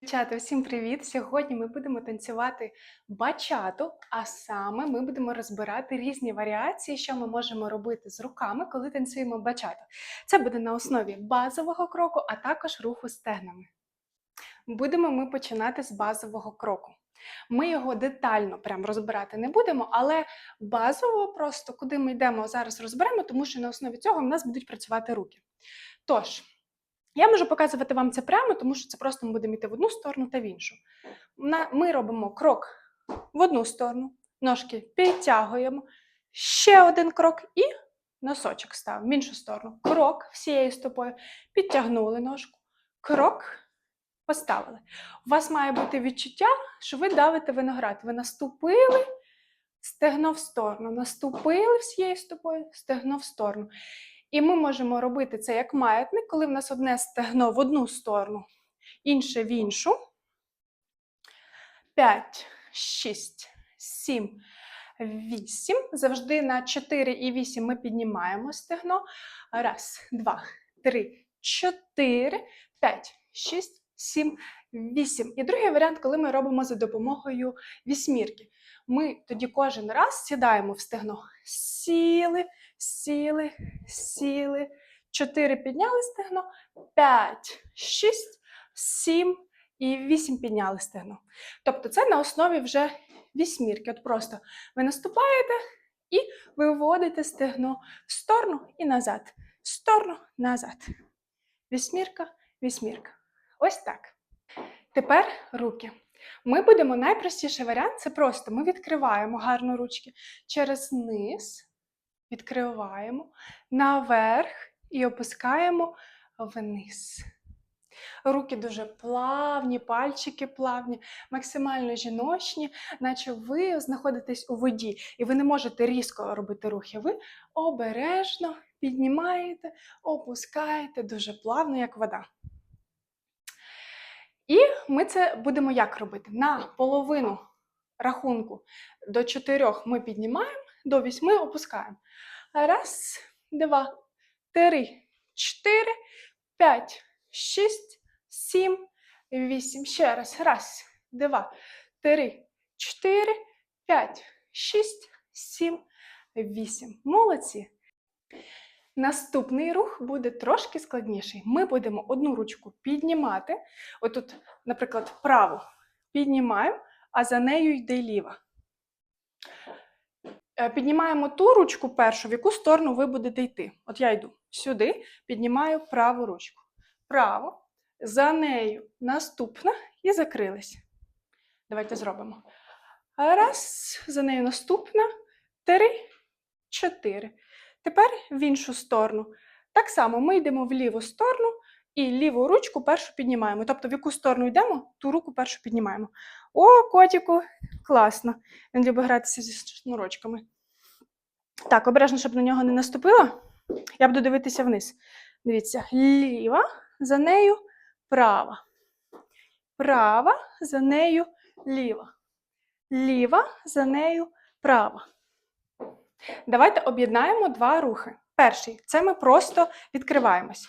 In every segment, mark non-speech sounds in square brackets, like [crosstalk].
Дівчата, всім привіт! Сьогодні ми будемо танцювати бачату, а саме ми будемо розбирати різні варіації, що ми можемо робити з руками, коли танцюємо бачату. Це буде на основі базового кроку, а також руху стегнами. Будемо ми починати з базового кроку. Ми його детально прям розбирати не будемо, але базово просто куди ми йдемо зараз розберемо, тому що на основі цього в нас будуть працювати руки. Тож, я можу показувати вам це прямо, тому що це просто ми будемо йти в одну сторону та в іншу. Ми робимо крок в одну сторону, ножки підтягуємо, ще один крок і носочок ставимо в іншу сторону. Крок всією стопою, підтягнули ножку, крок поставили. У вас має бути відчуття, що ви давите виноград. Ви наступили, стегно в сторону, наступили всією стопою, стегно в сторону. І ми можемо робити це як маятник, коли в нас одне стегно в одну сторону, інше в іншу. 5, 6, 7, 8. Завжди на 4 і 8 ми піднімаємо стегно. Раз, два, три, чотири, п'ять, шість, сім, вісім. І другий варіант, коли ми робимо за допомогою вісьмірки. Ми тоді кожен раз сідаємо в стегно. Сіли, сіли, сіли. Чотири підняли стегно, п'ять, шість, сім і вісім підняли стегно. Тобто це на основі вже вісьмірки. От просто ви наступаєте і виводите стегно в сторону і назад. В сторону, назад. Вісьмірка, вісьмірка. Ось так. Тепер руки. Ми будемо найпростіший варіант це просто ми відкриваємо гарно ручки через низ, відкриваємо наверх і опускаємо вниз. Руки дуже плавні, пальчики плавні, максимально жіночні, наче ви знаходитесь у воді, і ви не можете різко робити рухи. Ви обережно піднімаєте, опускаєте дуже плавно, як вода. І ми це будемо як робити? На половину рахунку до 4 ми піднімаємо, до 8 опускаємо. Раз, два, три, чотири, п'ять, шість, сім, вісім. Ще раз. Раз, два, три, чотири, п'ять, шість, сім, вісім. Молодці. Наступний рух буде трошки складніший. Ми будемо одну ручку піднімати. Отут, наприклад, праву піднімаємо, а за нею йде ліва. Е, Піднімаємо ту ручку першу, в яку сторону ви будете йти. От я йду сюди, піднімаю праву ручку. Право, за нею наступна і закрились. Давайте зробимо. Раз, за нею наступна, три, чотири. Тепер в іншу сторону. Так само ми йдемо в ліву сторону і ліву ручку першу піднімаємо. Тобто, в яку сторону йдемо, ту руку першу піднімаємо. О, котику, класно. Він любить гратися зі шнурочками. Так, обережно, щоб на нього не наступило. Я буду дивитися вниз. Дивіться, ліва, за нею права. Права, за нею ліва. Ліва, за нею права. Давайте об'єднаємо два рухи. Перший це ми просто відкриваємось.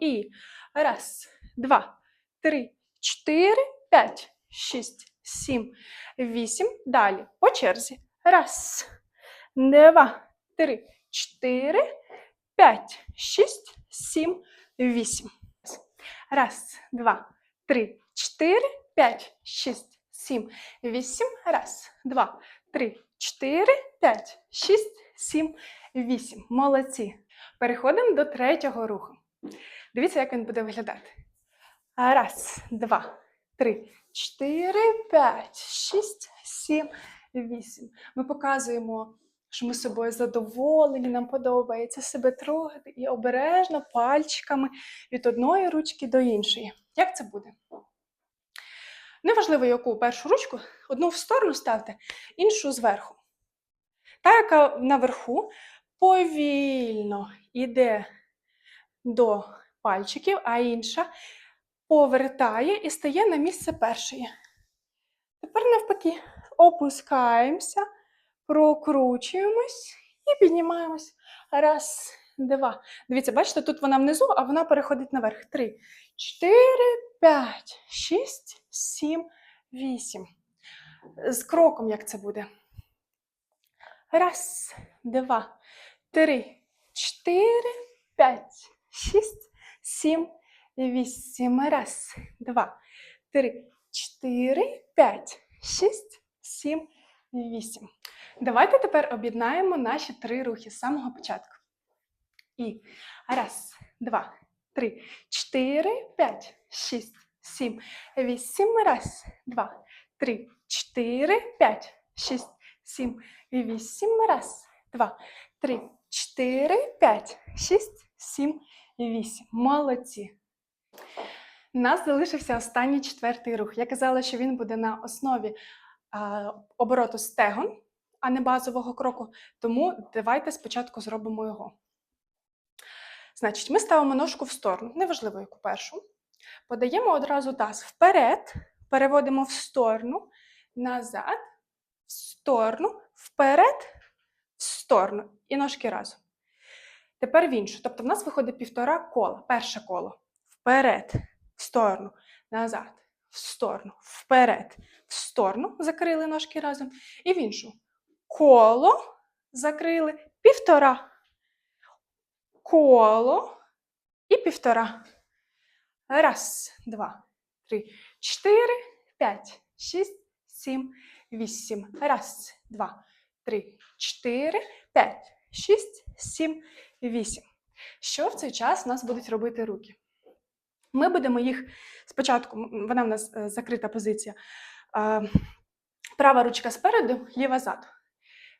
І раз, два, три, чотири, п'ять, шість, сім, вісім. Далі по черзі. Раз, два, три, чотири, п'ять, шість, сім, вісім. Раз, два, три, чотири, п'ять, шість, сім, вісім. Раз, два, три, чотири, п'ять, шість, сім, вісім. Молодці. Переходимо до третього руху. Дивіться, як він буде виглядати. Раз, два, три, чотири, п'ять, шість, сім, вісім. Ми показуємо, що ми собою задоволені, нам подобається себе трогати і обережно пальчиками від одної ручки до іншої. Як це буде? Неважливо, яку першу ручку, одну в сторону ставте, іншу зверху. Та, яка наверху повільно йде до пальчиків, а інша повертає і стає на місце першої. Тепер навпаки опускаємося, прокручуємось і піднімаємось. Раз, два. Дивіться, бачите, тут вона внизу, а вона переходить наверх. Три, чотири, п'ять, шість, сім, вісім. З кроком як це буде? Раз, два, три, чотири, п'ять, шість, сім, вісім. Раз, два, три, чотири, п'ять, шість, сім, вісім. Давайте тепер об'єднаємо наші три рухи з самого початку. І раз, два, три, чотири, п'ять, шість, сім, вісім. Раз, два, три, чотири, п'ять, шість, сім, вісім. Раз, два, три, чотири, п'ять, шість, сім, вісім. Молодці. У нас залишився останній четвертий рух. Я казала, що він буде на основі а, обороту стегон, а не базового кроку. Тому давайте спочатку зробимо його. Значить, ми ставимо ножку в сторону, неважливо, яку першу. Подаємо одразу таз вперед, переводимо в сторону, назад, в сторону, вперед, в сторону. І ножки разом. Тепер в іншу. Тобто в нас виходить півтора кола. Перше коло. Вперед, в сторону, назад, в сторону, вперед, в сторону. Закрили ножки разом. І в іншу. Коло закрили, півтора. Коло і півтора. Раз, два, три, чотири, п'ять, шість, сім, вісім. Раз, два, три, чотири, п'ять, шість, сім, вісім. Що в цей час у нас будуть робити руки? Ми будемо їх спочатку, вона в нас е, закрита позиція. Права ручка спереду, ліва ззаду.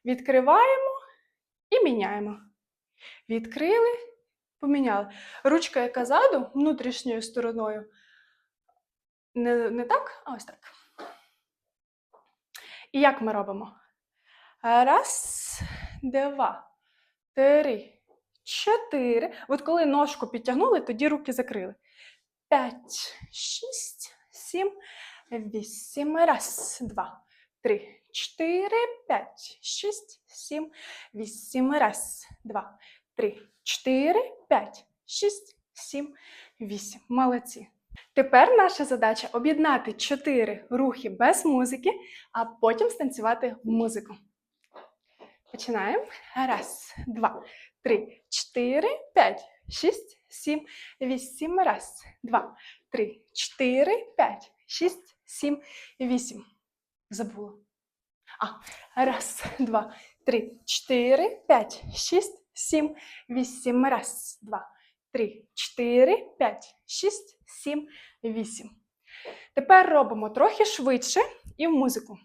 Відкриваємо і міняємо. Відкрили, поміняли. Ручка, яка ззаду, внутрішньою стороною. Не, не так, а ось так. І як ми робимо? Раз, два, три, чотири. От коли ножку підтягнули, тоді руки закрили. П'ять, шість, сім, вісім. Раз, два, три, чотири, п'ять, шість, сім, вісім. Раз, два, три, чотири, п'ять, шість, сім, вісім. Молодці. Тепер наша задача об'єднати чотири рухи без музики, а потім станцювати музику. Починаємо. Раз, два, три, чотири, п'ять, шість, сім, вісім. Раз, два, три, чотири, п'ять, шість, сім, вісім. Забула. А, раз, два, три, чотири, п'ять, шість, сім, вісім. Раз, два, три, чотири, п'ять, шість, сім, вісім. Тепер робимо трохи швидше і в музику.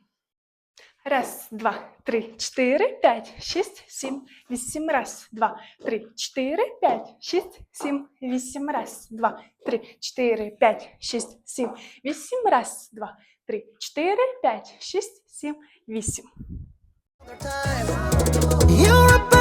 Раз, два, три, чотири, п'ять, шість, сім, вісім. Раз, два, три, чотири, п'ять, шість, сім, вісім. Раз, два, три, чотири, п'ять, шість, сім, вісім. Раз, два, три, чотири, п'ять, шість, сім, вісім. You're up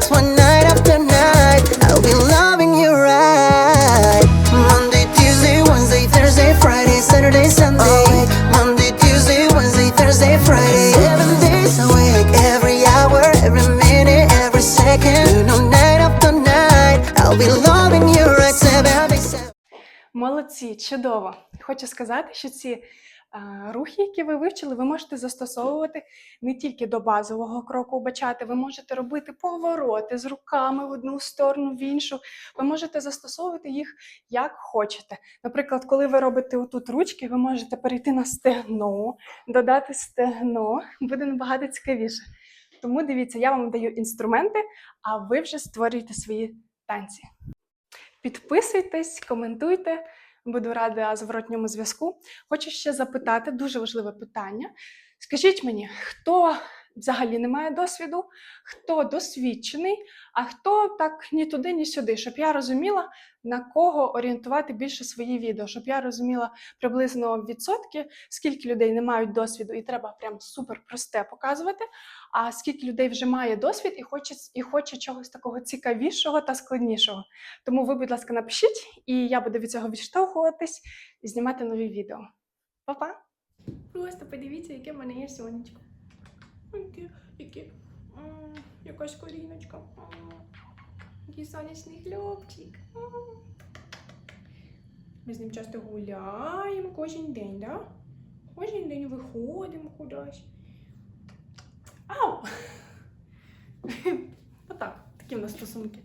that's why night after night I'll be loving you right Monday, Tuesday, Wednesday, Thursday, Friday, Saturday, Sunday oh, Monday, Tuesday, Wednesday, Thursday, Friday Seven days a week, every hour, every minute, every second You know night after night I'll be loving you right seven days Молодці, чудово. Хочу сказати, що ці рухи, які ви вивчили, ви можете застосовувати не тільки до базового кроку бачати, ви можете робити повороти з руками в одну сторону, в іншу. Ви можете застосовувати їх як хочете. Наприклад, коли ви робите отут ручки, ви можете перейти на стегно, додати стегно, буде набагато цікавіше. Тому дивіться, я вам даю інструменти, а ви вже створюєте свої танці. Підписуйтесь, коментуйте. Буду рада зворотньому зв'язку. Хочу ще запитати дуже важливе питання. Скажіть мені, хто взагалі не має досвіду, хто досвідчений, а хто так ні туди, ні сюди, щоб я розуміла, на кого орієнтувати більше свої відео, щоб я розуміла приблизно відсотки, скільки людей не мають досвіду, і треба прям супер просте показувати. А скільки людей вже має досвід і хоче, і хоче чогось такого цікавішого та складнішого. Тому ви, будь ласка, напишіть, і я буду від цього відштовхуватись і знімати нові відео. Па-па! Просто подивіться, яке в мене є сонечко. Які М, Якась коріночка. Який сонячний хлопчик. Ми з ним часто гуляємо кожен день, да? Кожен день виходимо кудись. Ау! [laughs] Отак, такі в нас стосунки.